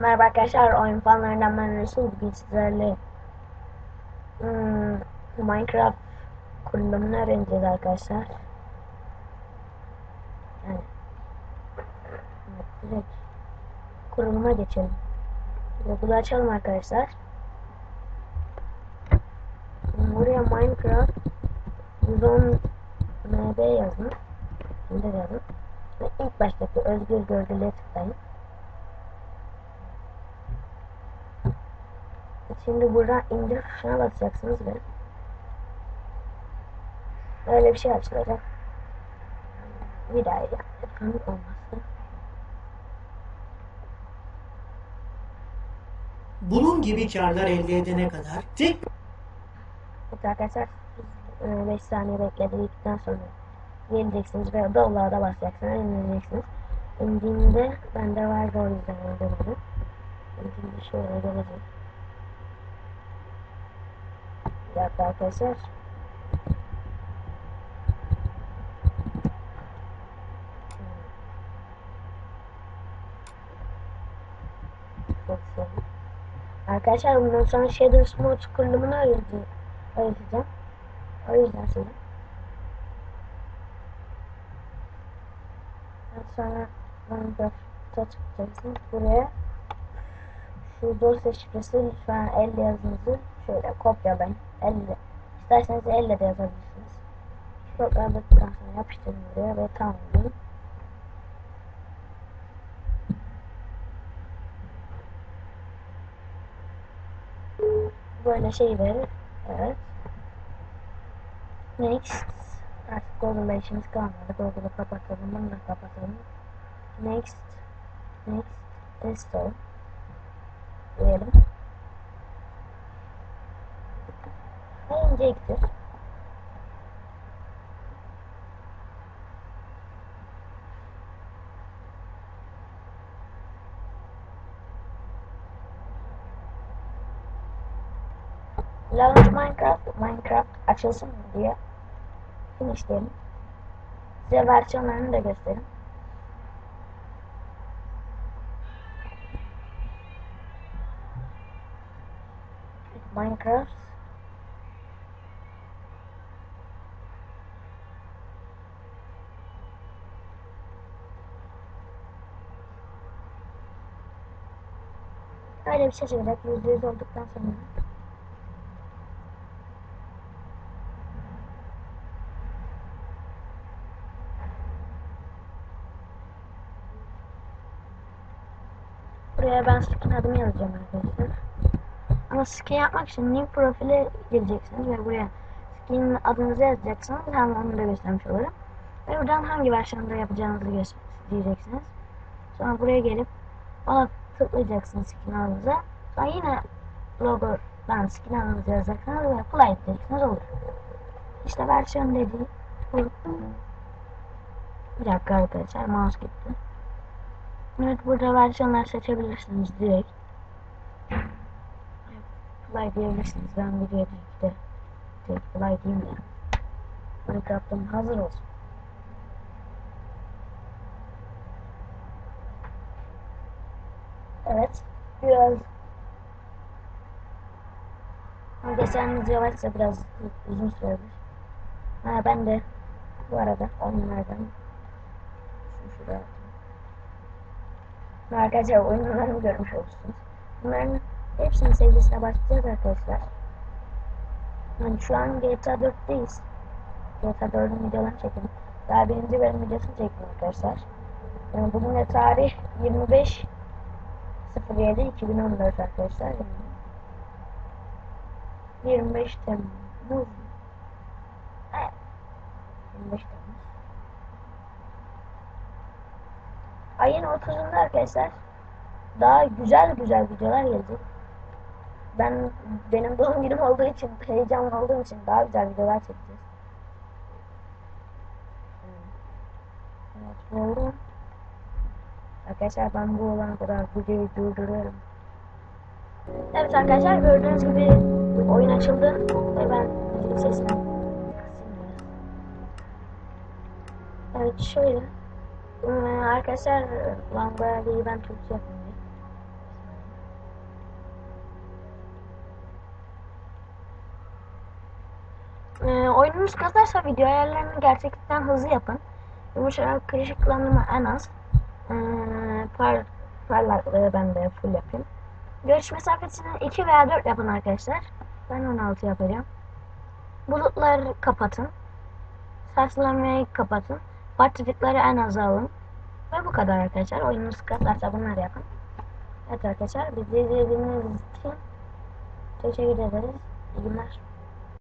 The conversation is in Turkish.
Merhaba arkadaşlar, oyun fanlarından ben Resul. Bugün sizlerle hmm, Minecraft kurulumunu öğreneceğiz arkadaşlar. Yani, evet, kuruluma geçelim. Google'u açalım arkadaşlar. Buraya Minecraft 110 MB yazın. Şimdi yazın. Ve ilk baştaki özgür gölgeliğe tıklayın. Şimdi buradan indir tuşuna basacaksınız ve öyle bir şey açılacak. Bir daha ekranı olması. Bunun gibi karlar elde edene kadar tek Evet arkadaşlar 5 saniye bekledikten sonra geleceksiniz ve dolarda basacaksınız indireceksiniz. İndiğinde bende vardı o yüzden öldürmedim. İndiğinde şöyle gelecek. Bir dakika arkadaşlar. Arkadaşlar bundan sonra Shadow Mode kurulumunu öğreteceğim. O yüzden size. Sonra Minecraft'a çıkacaksınız. Buraya şu dosya şifresi lütfen elle yazınızı şöyle kopyalayın. Elle. İsterseniz elle de yazabilirsiniz. Kopyaladıktan sonra yapıştırın buraya ve tamamlayın. Böyle şey verir. Evet. Next. Artık Google'la işimiz kalmadı. Google'ı kapatalım. Bunu da kapatalım. Next. Next. Install. Diyelim. İnecektir. Launch Minecraft, Minecraft açılsın diye finish diyelim. Size versiyonlarını da göstereyim. Minecraft Öyle bir şey çıkacak %100 olduktan sonra. Buraya ben skin adımı yazacağım arkadaşlar. Ama skin yapmak için new profile gireceksiniz ve buraya skin adınızı yazacaksınız. Hem onu da göstermiş olurum. Ve buradan hangi versiyonda yapacağınızı diyeceksiniz. Sonra buraya gelip ona tıklayacaksınız skin adınıza. Sonra yine logodan skin adınızı yazacaksınız ve apply diyeceksiniz olur. İşte versiyon dediği bu. Bir dakika arkadaşlar mouse gitti. Evet burada versiyonlar seçebilirsiniz direkt. Play diyebilirsiniz. Ben videoya direkt de direkt play diyeyim de. Minecraft'ım hazır olsun. Evet. Biraz Geçeniniz yavaşsa biraz uzun sürebilir. Ha ben de bu arada onlardan şu şuraya Arkadaşlar oyunlarımı görmüş olursunuz. Bunların hepsinin sevgisine başlayacağız arkadaşlar. Yani şu an GTA 4'teyiz. GTA 4'ün videolarını çekelim. Daha birinci bölüm videosunu çektim arkadaşlar. Yani bugün de tarih 25 07 2014 arkadaşlar. Yani 25 Temmuz. Evet. 25 Temmuz. Ayın 30'unda arkadaşlar daha güzel güzel videolar gelecek. Ben benim doğum günüm olduğu için heyecanlı olduğum için daha güzel videolar çekeceğiz. Evet. Arkadaşlar ben bu olan kadar videoyu durduruyorum. Evet arkadaşlar gördüğünüz gibi oyun açıldı ve ben müzik Evet şöyle hmm, arkadaşlar lan bayağı iyi ben Türkçe yapayım. Ee, oyununuz kazarsa video ayarlarını gerçekten hızlı yapın. Yumuşak kırışıklandırma en az. Ee, par, parlaklığı ben de full yapayım. Görüş mesafesini 2 veya 4 yapın arkadaşlar. Ben 16 yapacağım. Bulutları kapatın. Sarsılamayı kapatın. Parçacıkları en aza alın. Ve bu kadar arkadaşlar. Oyununuz kasarsa bunları yapın. Evet arkadaşlar bizi izlediğiniz için teşekkür ederiz. İyi günler.